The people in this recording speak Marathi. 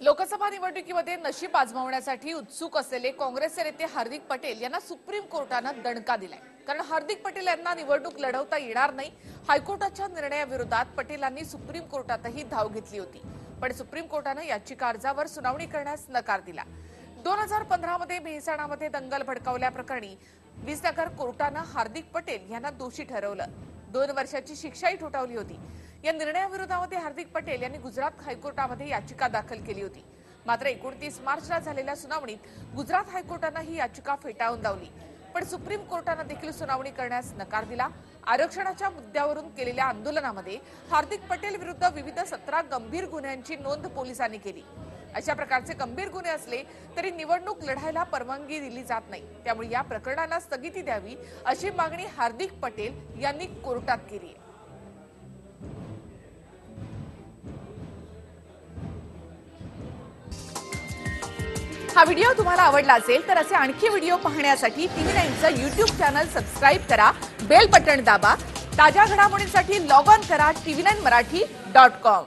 लोकसभा निवडणुकीमध्ये नशीब आजमावण्यासाठी उत्सुक असलेले काँग्रेसचे नेते हार्दिक पटेल यांना सुप्रीम कोर्टानं दणका दिलाय. कारण हार्दिक पटेल यांना निवडणूक लढवता येणार नाही. हायकोर्टाच्या निर्णयाविरोधात पटेलांनी सुप्रीम कोर्टातही धाव घेतली होती. पण सुप्रीम कोर्टानं याचिका अर्जावर सुनावणी करण्यास नकार दिला. दोन हजार पंधरामध्ये मेहसाणामध्ये दंगल भडकावल्याप्रकरणी विसनगर कोर्टानं हार्दिक पटेल यांना दोषी ठरवलं. दोन वर्षाची शिक्षाही ठोठावली होती. या निर्णयाविरोधामध्ये हार्दिक पटेल यांनी गुजरात हायकोर्टामध्ये याचिका दाखल केली होती. मात्र एकोणतीस मार्चला झालेल्या सुनावणीत गुजरात हायकोर्टानं ही याचिका फेटाळून लावली. पण सुप्रीम कोर्टानं देखील सुनावणी करण्यास नकार दिला. आरक्षणाच्या मुद्द्यावरून केलेल्या आंदोलनामध्ये हार्दिक पटेल विरुद्ध विविध सतरा गंभीर गुन्ह्यांची नोंद पोलिसांनी केली. अशा प्रकारचे गंभीर गुन्हे असले तरी निवडणूक लढायला परवानगी दिली जात नाही. त्यामुळे या प्रकरणाला स्थगिती द्यावी अशी मागणी हार्दिक पटेल यांनी कोर्टात केली आहे. हा व्हिडिओ तुम्हाला आवडला असेल तर असे आणखी व्हिडिओ पाहण्यासाठी टीव्ही नाईनचं युट्यूब चॅनल सबस्क्राईब करा बेल बटन दाबा ताज्या घडामोडींसाठी लॉग ऑन करा TV nine Marathi dot com.